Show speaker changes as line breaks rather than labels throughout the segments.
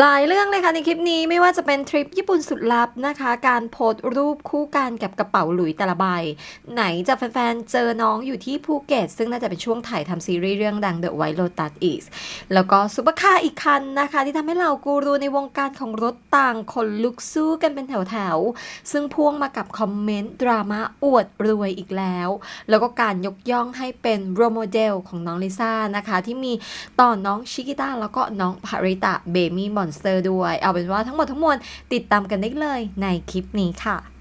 หลายเรื่องเลยค่ะในคลิปนี้ไม่ว่าจะเป็นทริปญี่ปุ่นสุดลับนะคะ การโพสต์รูปคู่กันกับกระเป๋าหลุยแต่ละใบ ไหนจะแฟนๆ เจอน้องอยู่ที่ภูเก็ต ซึ่งน่าจะเป็นช่วงถ่ายทำซีรีส์เรื่องดัง The White Lotus East แล้วก็ซุปเปอร์คาร์อีกคันนะคะ ที่ทำให้เหล่ากูรูในวงการของรถต่างคนลุกสู้กันเป็นแถวๆ ซึ่งพ่วงมากับคอมเมนต์ดราม่าอวดรวยอีกแล้ว แล้วก็การยกย่องให้เป็นโรโมเดลของน้องลิซ่านะคะที่มีต่อน้องชิกิต้าแล้วก็น้องพาริตะเบมี่มอนสเตอร์ด้วย เอาเป็นว่าทั้งหมดทั้งมวลติดตามกันได้เลยในคลิปนี้ค่ะ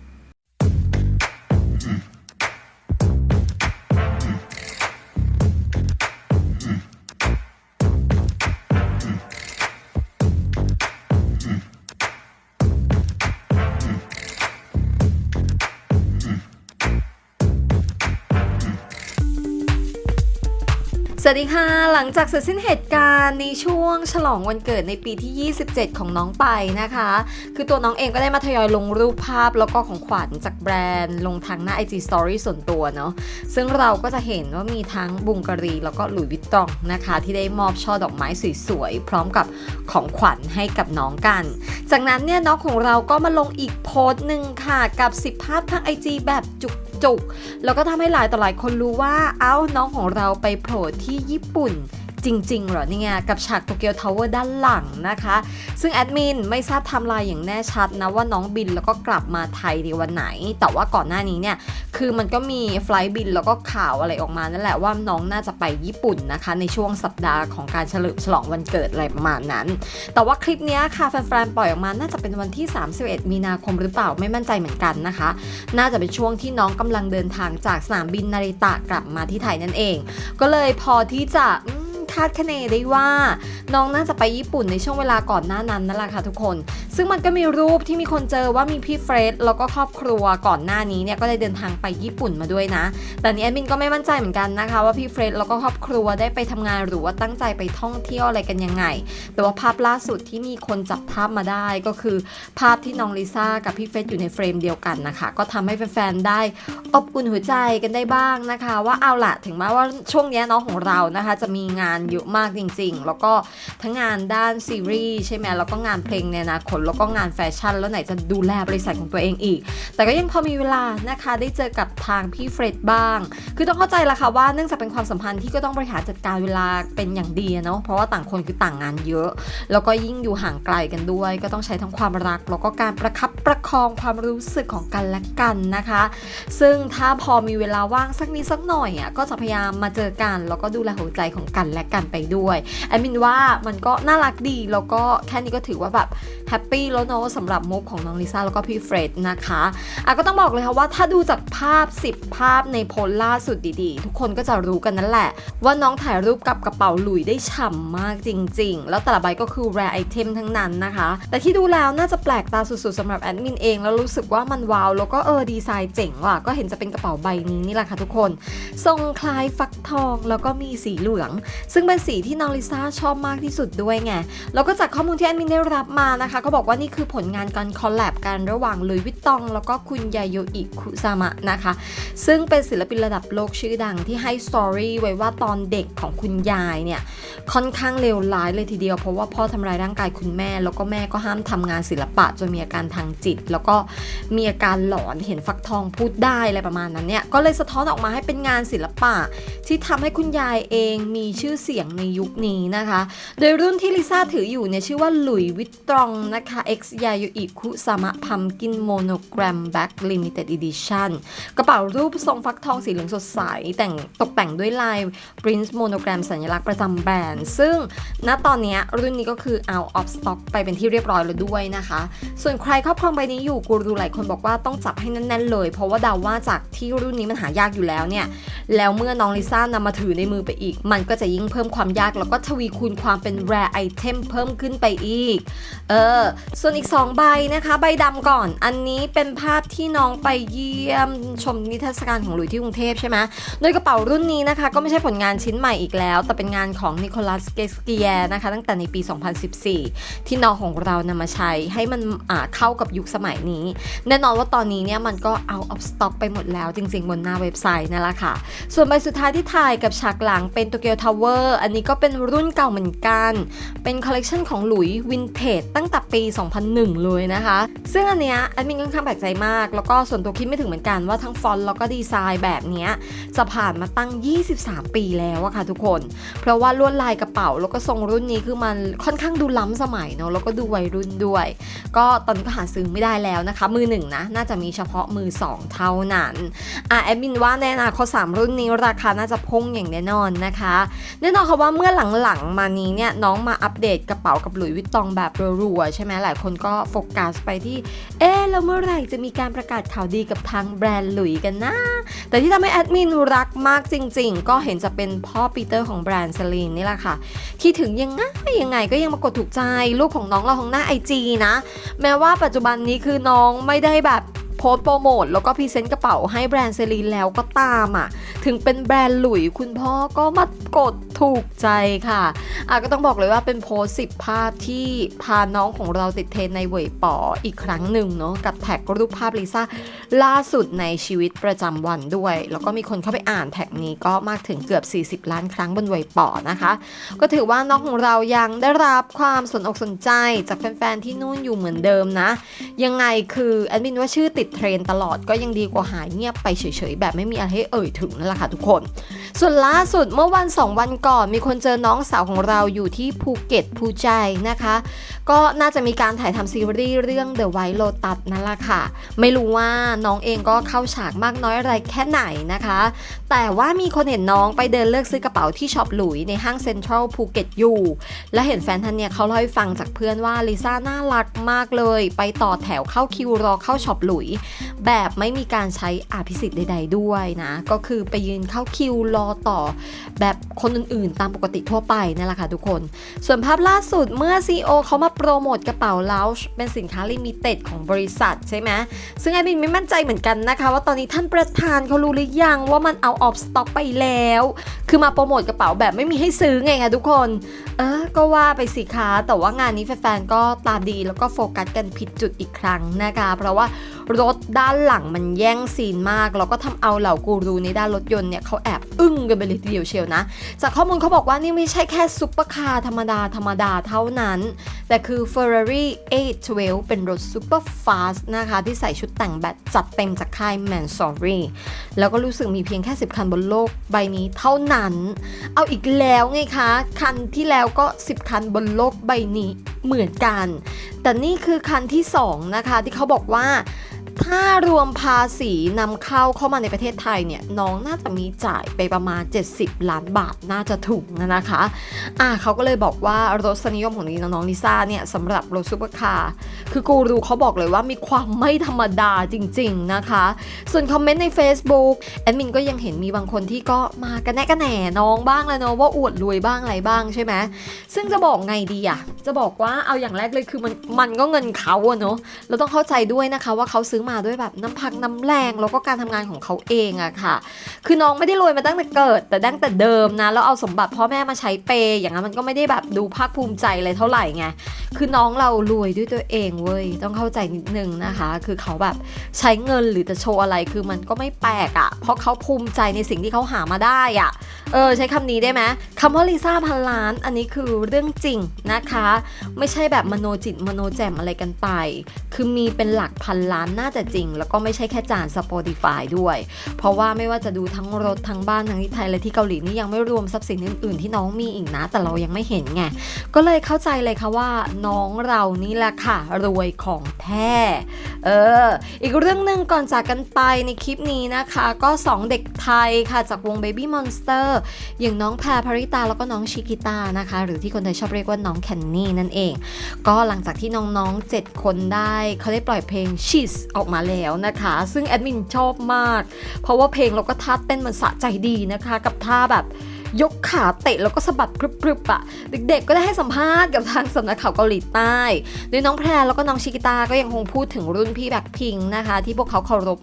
สวัสดีค่ะ หลังจากเสร็จสิ้นเหตุการณ์ในช่วงฉลองวันเกิดในปีที่ 27 ของน้องไปนะคะ คือตัวน้องเองก็ได้มาทยอยลงรูปภาพแล้วก็ของขวัญจากแบรนด์ลงทางหน้า IG Story ส่วนตัวเนาะซึ่งเราก็จะเห็นว่ามีทั้งบุงการีแล้วก็หลุยวิตตองนะคะ ที่ได้มอบช่อดอกไม้สวยๆ พร้อมกับของขวัญให้กับน้องกัน จากนั้นเนี่ยน้องของเราก็มาลงอีกโพสต์หนึ่งค่ะกับ 10 ภาพทาง IG แบบจุก ๆแล้วก็ทำให้หลายต่อหลายคนรู้ว่า เอ้าน้องของเราไปโผล่ที่ญี่ปุ่น จริงๆเหรอเนี่ย กับฉากโตเกียวทาวเวอร์ด้านหลังนะคะ ซึ่งแอดมินไม่ทราบไทม์ไลน์อย่างแน่ชัดนะว่าน้องบินแล้วก็กลับมาไทยในวันไหน แต่ว่าก่อนหน้านี้เนี่ย คือมันก็มีไฟล์บินแล้วก็ข่าวอะไรออกมานั่นแหละว่าน้องน่าจะไปญี่ปุ่นนะคะ ในช่วงสัปดาห์ของการเฉลิมฉลองวันเกิดอะไรประมาณนั้น แต่ว่าคลิปนี้ค่ะแฟนๆปล่อยออกมาน่าจะเป็นวันที่ 31 มีนาคมหรือเปล่าไม่มั่นใจเหมือนกันนะคะ น่าจะเป็นช่วงที่น้องกำลังเดินทางจากสนามบินนาริตะกลับมาที่ไทยนั่นเอง ก็เลยพอที่จะ คาดคะเนได้ว่า น้องน่าจะไปญี่ปุ่นในช่วงเวลาก่อนหน้านั้นนั่นแหละค่ะทุกคน ซึ่งมันก็มีรูปที่มีคนเจอว่ามีพี่เฟรดแล้วก็ครอบครัวก่อนหน้านี้เนี่ยก็ได้เดินทางไปญี่ปุ่นมาด้วยนะ แต่นี้แอดมินก็ไม่มั่นใจเหมือนกันนะคะ ว่าพี่เฟรดแล้วก็ครอบครัวได้ไปทำงานหรือว่าตั้งใจไปท่องเที่ยวอะไรกันยังไง แต่ว่าภาพล่าสุดที่มีคนจับภาพมาได้ก็คือ ภาพที่น้องลิซ่ากับพี่เฟรดอยู่ในเฟรมเดียวกันนะคะ ก็ทำให้แฟนๆได้อบอุ่นหัวใจกันได้บ้างนะคะ ว่าเอาละถึงแม้ว่าช่วงนี้น้องของเรานะคะ จะมีงานเยอะมากจริง ๆ แล้วก็ทั้งงานด้านซีรีส์ใช่ไหมแล้วก็งานเพลงในอนาคตแล้วก็งานแฟชั่น แล้วไหนจะดูแลบริษัทของตัวเองอีก แต่ก็ยังพอมีเวลานะคะได้เจอกับทางพี่เฟรดบ้าง คือต้องเข้าใจละค่ะว่าเนื่องจากเป็นความสัมพันธ์ที่ก็ต้องบริหารจัดการเวลาเป็นอย่างดีเนาะเพราะว่าต่างคนคือต่างงานเยอะ แล้วก็ยิ่งอยู่ห่างไกลกันด้วย ก็ต้องใช้ทั้งความรัก แล้วก็การประคับประคองความรู้สึกของกันและกันนะคะ ซึ่งถ้าพอมีเวลาว่างสักนิดสักหน่อยอะก็จะพยายามมาเจอกัน แล้วก็ดูแลหัวใจของกันและกันไปด้วยแอดมินว่ามันก็น่ารักดีแล้วก็แค่นี้ก็ถือว่าแบบแฮปปี้แล้วเนาะสำหรับมุกของน้องลิซ่าแล้วก็พี่เฟรดนะคะอะก็ต้องบอกเลยค่ะว่าถ้าดูจากภาพ 10 ภาพในโพลล่าสุดดีๆ ทุกคนก็จะรู้กันนั่นแหละ ว่าน้องถ่ายรูปกับกระเป๋าหลุยได้ฉ่ำมากจริง ๆ แล้วแต่ละใบก็คือ rare item ทั้งนั้นนะคะ แต่ที่ดูแล้วน่าจะแปลกตาสุดๆสำหรับแอดมินเองแล้วรู้สึกว่ามันว้าวแล้วก็เออดีไซน์เจ๋งว่ะก็เห็นจะเป็นกระเป๋าใบนี้นี่แหละค่ะทุกคน ทรงคล้ายฟักทองแล้วก็มีสีเหลือง ซึ่งเป็นสีที่น้องลิซ่าชอบมากที่สุดด้วยไง แล้วก็จากข้อมูลที่แอดมินได้รับมานะคะ ก็บอกว่านี่คือผลงานการคอลแลบกันระหว่างลุยวิตตอง แล้วก็คุณยาโยอิคุซามะนะคะ ซึ่งเป็นศิลปินระดับโลกชื่อดังที่ให้สตอรี่ไว้ว่าตอนเด็กของคุณยายเนี่ย ค่อนข้างเลวร้ายเลยทีเดียว เพราะว่าพ่อทำร้ายร่างกายคุณแม่ แล้วก็แม่ก็ห้ามทำงานศิลปะจนมีอาการทางจิต แล้วก็มีอาการหลอนเห็นฟักทองพูดได้อะไรประมาณนั้นเนี่ยก็เลยสะท้อนออกมาให้เป็นงานศิลปะ ที่ทำให้คุณยายเองมีชื่อเสียงในยุคนี้นะคะ โดยรุ่นที่ลิซ่าถืออยู่เนี่ยชื่อว่าหลุยวิตตรองนะคะ X ยาโยอิคุซามะพัมกินโมโนแกรมแบ็กลิมิเต็ดอีดิชั่นกระเป๋ารูปทรงฟักทองสีเหลืองสดใส แต่งตกแต่งด้วยลาย Prince Monogram สัญลักษณ์ประจำแบรนด์ ซึ่งณตอนนี้รุ่นนี้ก็คือ out of stock ไปเป็นที่เรียบร้อยแล้วด้วยนะคะ ส่วนใครครอบครองใบนี้อยู่กูรูหลายคนบอกว่าต้องจับให้แน่นๆเลย เพราะว่าเดาว่าจากที่รุ่นนี้มันหายากอยู่แล้วเนี่ยแล้วเมื่อน้องลิซ่านำมาถือในมือไปอีก มันก็จะยิ่งเพิ่มความยากแล้วก็ทวีคูณความเป็น rare item เพิ่มขึ้นไปอีก เออ ส่วนอีก 2 ใบนะคะ ใบดำก่อน อันนี้เป็นภาพที่น้องไปเยี่ยมชมนิทรรศการของหลุยที่กรุงเทพใช่ไหมโดยกระเป๋ารุ่นนี้นะคะ ก็ไม่ใช่ผลงานชิ้นใหม่อีกแล้ว แต่เป็นงานของนิโคลัสเกสเกียนะคะ ตั้งแต่ในปี 2014 ที่น้องของเรานำมาใช้ให้มันเข้ากับยุคสมัยนี้ แน่นอนว่าตอนนี้เนี่ยมันก็ out of stock ไปหมดแล้วจริงๆ บนหน้าเว็บไซต์นั่นแหละค่ะ ส่วนใบสุดท้ายที่ถ่ายกับฉากหลังเป็นโตเกียวทาวเวอร์อันนี้ก็เป็นรุ่นเก่าเหมือนกัน เป็นคอลเลกชันของหลุยวินเทจตั้งแต่ปี 2001 เลยนะคะ ซึ่งอันเนี้ยแอดมินค่อนข้างแปลกใจมาก แล้วก็ส่วนตัวคิดไม่ถึงเหมือนกันว่าทั้งฟอนต์แล้วก็ดีไซน์แบบเนี้ยจะผ่านมาตั้ง 23 ปีแล้วอะค่ะทุกคน เพราะว่าลวดลายกระเป๋าแล้วก็ทรงรุ่นนี้คือมันค่อนข้างดูล้ำสมัยเนาะแล้วก็ดูวัยรุ่นด้วย ก็ตอนนี้ก็หาซื้อไม่ได้แล้วนะคะ มือหนึ่งนะน่าจะมีเฉพาะมือสองเท่านั้นอะแอดมินว่าแน่นาคตสามรุ่นนี้ราคาน่าจะพุ่งอย่างแน่นอนนะคะแน่นอนค่ะว่าเมื่อหลังๆ มานี้เนี่ยน้องมาอัปเดตกระเป๋ากับหลุยวิตตองแบบรัวๆใช่ไหมหลายคนก็โฟกัสไปที่ เอ๊แล้วเมื่อไหร่จะมีการประกาศข่าวดีกับทางแบรนด์หลุยกันนะ แต่ที่ทำให้แอดมินรักมากจริง ๆ ก็เห็นจะเป็นพ่อปีเตอร์ของแบรนด์เซลีนนี่แหละค่ะ ที่ถึงยังไงยังไงก็ยังมากดถูกใจรูปของน้องเราของหน้าไอจีนะ แม้ว่าปัจจุบันนี้คือน้องไม่ได้แบบโพสโปรโมทแล้วก็พรีเซนต์กระเป๋าให้แบรนด์เซรีนแล้วก็ตามอะ ถึงเป็นแบรนด์หลุยคุณพ่อก็มากด ถูกใจค่ะอะ ก็ต้องบอกเลยว่าเป็นโพสต์สิบภาพที่พาน้องของเราติดเทรนในเว่ยป๋ออีกครั้งหนึ่งเนาะกับแท็กรูปภาพลิซ่าล่าสุดในชีวิตประจำวันด้วย แล้วก็มีคนเข้าไปอ่านแท็กนี้ก็มากถึงเกือบ 40 ล้านครั้งบนเว่ยป๋อนะคะ ก็ถือว่าน้องของเรายังได้รับความสนอกสนใจจากแฟนๆที่นู่นอยู่เหมือนเดิมนะยังไงคือแอดมินว่าชื่อติดเทรนตลอดก็ยังดีกว่าหายเงียบไปเฉยๆ แบบไม่มีอะไรให้เอ่ยถึงนั่นแหละค่ะทุกคน ส่วนล่าสุดเมื่อวัน 2 วันก่อนมีคนเจอน้องสาวของเราอยู่ที่ภูเก็ตภูใจนะคะ ก็น่าจะมีการถ่ายทำซีรีส์เรื่อง The White Lotus นั่นแหละค่ะ ไม่รู้ว่าน้องเองก็เข้าฉากมากน้อยอะไรแค่ไหนนะคะ แต่ว่ามีคนเห็นน้องไปเดินเลือกซื้อกระเป๋าที่ช็อปหลุยในห้างเซ็นทรัลภูเก็ตอยู่ และเห็นแฟนท่านเนี่ยเขาเล่าให้ฟังจากเพื่อนว่าลิซ่าน่ารักมากเลย ไปต่อแถวเข้าคิวรอเข้าช็อปหลุย แบบไม่มีการใช้อาภิสิทธิ์ใด ๆ ด้วยนะ ก็คือไปยืนเข้าคิวรอต่อ แบบคนอื่นๆ ตามปกติทั่วไปนั่นแหละค่ะทุกคน ส่วนภาพล่าสุดเมื่อ CEO เขามาโปรโมทกระเป๋าลาชเป็นสินค้าลิมิเต็ดของบริษัทใช่ไหมซึ่งไอบินไม่มั่นใจเหมือนกันนะคะ ว่าตอนนี้ท่านประธานเขารู้หรือยังว่ามันเอาออฟสต็อกไปแล้ว คือมาโปรโมทกระเป๋าแบบไม่มีให้ซื้อไงคะทุกคน เออก็ว่าไปสิคะแต่ว่างานนี้แฟนๆก็ตาดีแล้วก็โฟกัสกันผิดจุดอีกครั้งนะคะ เพราะว่า รถด้านหลังมันแย่งซีนมาก แล้วก็ทำเอาเหล่ากูรูในด้านรถยนต์เนี่ยเขาแอบอึ้งกันไปเลยทีเดียวเชียวนะ จากข้อมูลเขาบอกว่านี่ไม่ใช่แค่ซุปเปอร์คาร์ธรรมดาธรรมดาเท่านั้น แต่คือ Ferrari 812 เป็นรถซุปเปอร์ฟาสต์นะคะ ที่ใส่ชุดแต่งแบบจัดเต็มจากค่าย m a n s o r y แล้วก็รู้สึกมีเพียงแค่ 10 คันบนโลกใบนี้เท่านั้น เอาอีกแล้วไงคะ คันที่แล้วก็ 10 คันบนโลกใบนี้เหมือนกัน แต่นี่คือคันที่ 2 นะคะ ที่เขาบอกว่า ถ้ารวมภาษีนำเข้าเข้ามาในประเทศไทยเนี่ยน้องน่าจะมีจ่ายไปประมาณ 70 ล้านบาทน่าจะถูกนะคะอ่าเขาก็เลยบอกว่ารสนิยมของน้องลิซ่าเนี่ยสำหรับรถซูเปอร์คาร์คือกูรูเขาบอกเลยว่ามีความไม่ธรรมดาจริง ๆนะคะ ส่วนคอมเมนต์ใน Facebook แอดมินก็ยังเห็นมีบางคนที่ก็มากันแน่กันแหน่น้องบ้างแล้วเนาะว่าอวดรวยบ้างอะไรบ้างใช่ไหมซึ่งจะบอกไงดีอะจะบอกว่าเอาอย่างแรกเลยคือมันมันก็เงินเขาอะเนาะเราต้องเข้าใจด้วยนะคะว่าเขาซื้อมาด้วยแบบน้ำพักน้ำแรงแล้วก็การทำงานของเขาเองอะค่ะ คือน้องไม่ได้รวยมาตั้งแต่เกิด แต่ตั้งแต่เดิมนะแล้วเอาสมบัติพ่อแม่มาใช้เปย์อย่างนั้นมันก็ไม่ได้แบบดูภาคภูมิใจเลยเท่าไหร่ไงคือน้องเรารวยด้วยตัวเองเว้ยต้องเข้าใจนิดนึงนะคะ คือเขาแบบใช้เงินหรือจะโชว์อะไรคือมันก็ไม่แปลกอะเพราะเขาภูมิใจในสิ่งที่เขาหามาได้อะเออใช้คำนี้ได้ไหมคำว่าลิซ่าพันล้าน อันนี้คือเรื่องจริงนะคะ ไม่ใช่แบบมโนจิตมโนแจ่มอะไรกันไป คือมีเป็นหลักพันล้านน่าจะจริง แล้วก็ไม่ใช่แค่จาน Spotify ด้วย เพราะว่าไม่ว่าจะดูทั้งรถทั้งบ้านทั้งที่ไทยและที่เกาหลีนี่ยังไม่รวมทรัพย์สินอื่นๆ ที่น้องมีอีกนะ แต่เรายังไม่เห็นไงก็เลยเข้าใจเลยค่ะว่าน้องเรานี่แหละค่ะ รวยของแท้เออ อีกเรื่องหนึ่งก่อนจากกันไปในคลิปนี้นะคะ ก็ 2 เด็กไทยค่ะ จากวง Baby Monster อย่างน้องแพรพริตาแล้วก็น้องชิกิตานะคะ หรือที่คนไทยชอบเรียกว่าน้องแคนนี่นั่นเอง ก็หลังจากที่น้องๆ 7 คนได้ เขาได้ปล่อยเพลง Cheese อกมาแล้วนะคะ ซึ่งแอดมินชอบมาก เพราะว่าเพลงเราก็ท่าเต้นมันสะใจดีนะคะ กับท่าแบบ ยกขาเตะแล้วก็สะบัดพรึบๆอะเด็กๆ ก็ได้ให้สัมภาษณ์กับทางสำนักข่าวเกาหลีใต้โดยน้องแพรแล้วก็น้องชิกิตาก็ยังคงพูดถึงรุ่นพี่แบ็คพิงค์นะคะ ที่พวกเขาเคารพ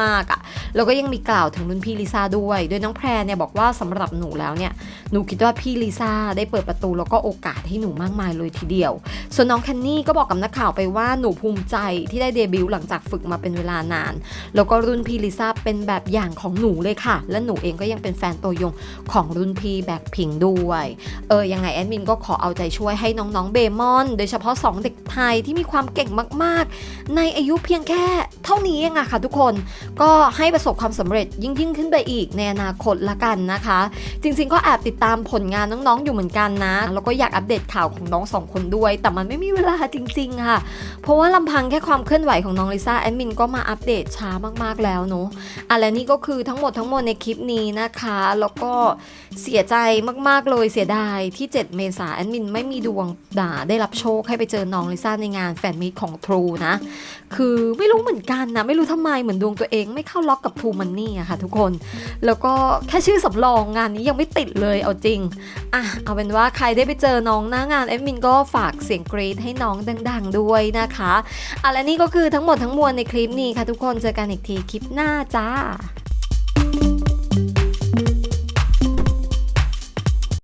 มากๆอะแล้วก็ยังมีกล่าวถึงรุ่นพี่ลิซ่าด้วย โดยน้องแพรเนี่ยบอกว่าสำหรับหนูแล้วเนี่ยหนูคิดว่าพี่ลิซ่าได้เปิดประตูแล้วก็โอกาสให้หนูมากมายเลยทีเดียว ส่วนน้องแคนนี่ก็บอกกับนักข่าวไปว่าหนูภูมิใจที่ได้เดบิวต์หลังจากฝึกมาเป็นเวลานาน แล้วก็รุ่นพี่ลิซ่าเป็นแบบอย่างของหนูเลยค่ะ และหนูเองก็ยังเป็นแฟนตัวยงของรุ่นพีแบ็คพิงด้วย เออยังไงแอดมินก็ขอเอาใจช่วยให้น้องๆเบมอนโดยเฉพาะ 2 เด็กไทยที่มีความเก่งมากๆ ในอายุเพียงแค่เท่านี้เองอะค่ะทุกคนก็ให้ประสบความสำเร็จยิ่งยิ่งๆขึ้นไปอีกในอนาคตละกันนะคะ จริงๆก็แอบติดตามผลงานน้องๆอยู่เหมือนกันนะ แล้วก็อยากอัปเดตข่าวของน้องสองคนด้วย แต่มันไม่มีเวลาจริงๆค่ะ เพราะว่าลำพังแค่ความเคลื่อนไหวของน้องลิซ่าแอดมินก็มาอัปเดตช้ามากๆแล้วเนาะอะและนี่ก็คือทั้งหมดทั้งมวลในคลิปนี้นะคะ แล้วก็เสียใจมากๆเลยเสียดายที่ 7 เมษาแอดมินไม่มีดวงด่าได้รับโชคให้ไปเจอน้องลิซ่าในงานแฟนมิตของ True นะ คือไม่รู้เหมือนกันนะ ไม่รู้ทำไมเหมือนดวงตัวเองไม่เข้าล็อกกับ True Money อะค่ะทุกคน แล้วก็แค่ชื่อสำรองงานนี้ยังไม่ติดเลยเอาจริงอะเอาเป็นว่าใครได้ไปเจอน้องหน้างานแอดมินก็ฝากเสียงกรีดให้น้องดัง ๆ ด้วยนะคะอะและนี่ก็คือทั้งหมดทั้งมวลในคลิปนี้ค่ะทุกคนเจอกันอีกทีคลิปหน้าจ้า